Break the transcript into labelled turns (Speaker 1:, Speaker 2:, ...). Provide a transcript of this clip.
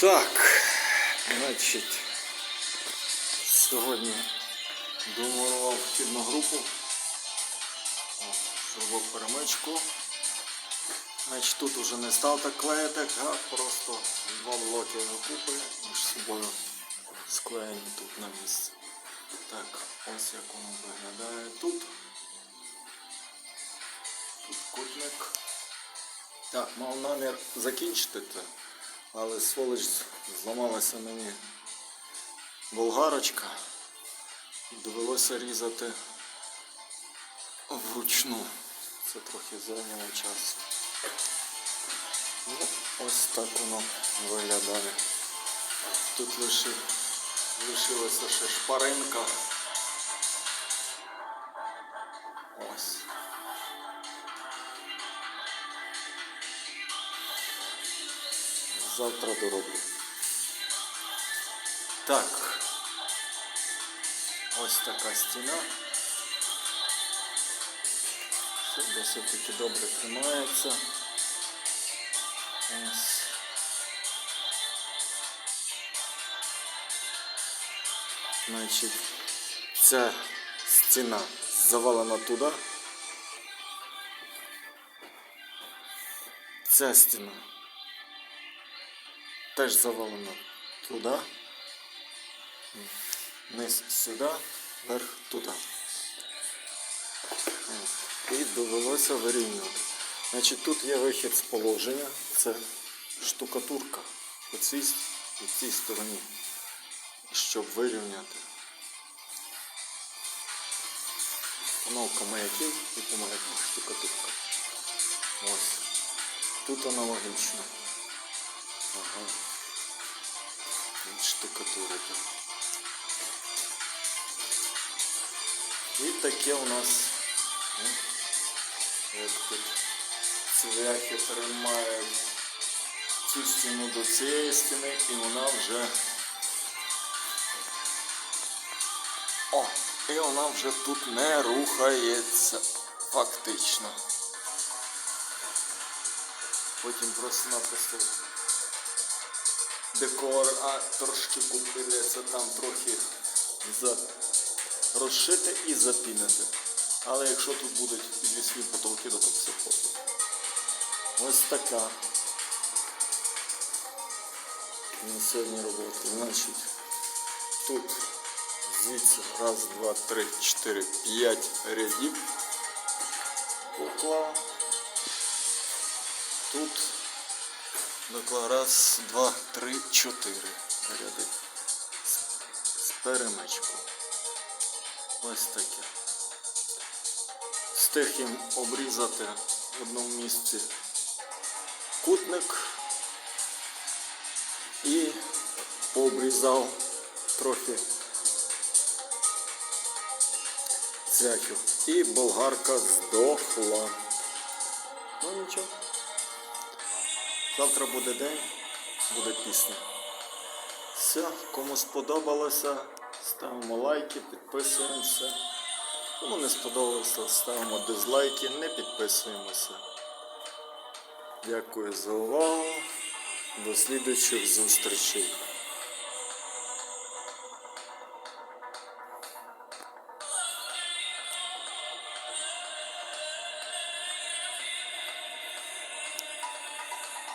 Speaker 1: Так, значить, сьогодні домурував вхідну групу. Зробив перемичку. Значить, тут уже не став так клеїти, а просто два блоки докупи між собою склеєні тут на місці. Так, ось як воно виглядає тут. Тут кутник. Так, мав намір закінчити це, але сволоч зламалася мені болгарочка. Довелося різати вручну. Це трохи зайняло часу. Ну, ось так воно виглядає. Тут лиши, лишилася ще шпаринка. Завтра дороблю. Так. Ось така стіна. Все досить таки добре тримається. Ось. Значить, ця стіна завалена туди. Ця стіна Теж завалена туди. Низ сюди, верх туди. І довелося вирівнювати. Значить, тут є вихід з положення, це штукатурка по цій, цій стороні, щоб вирівняти. Установка маяків і по маяках штукатурка. Ось. Тут аналогічно. Ага. Штукатурити. І таке у нас, ну, як тут цвяхи тримають цю стіну до цієї стіни і вона вже о, і вона вже тут не рухається фактично. Потім просто-напросто декор, а трошки купили це там трохи за розшити і запінити. Але якщо тут будуть підвісні потолки, то тут все пофіг. Ось така. На сьогодні робота. Значить, тут звідси раз, два, три, чотири, п'ять рядів поклав. Тут доклав раз, два, три, чотири ряди. З- перемичку. Ось таке. Встиг їм обрізати в одному місці кутник і пообрізав трохи цвяхів. І болгарка здохла. Ну нічого. Завтра буде день, буде пісня. Все, кому сподобалося, ставимо лайки, підписуємося. Кому не сподобалося, ставимо дизлайки, не підписуємося. Дякую за увагу. До слідуючих зустрічей.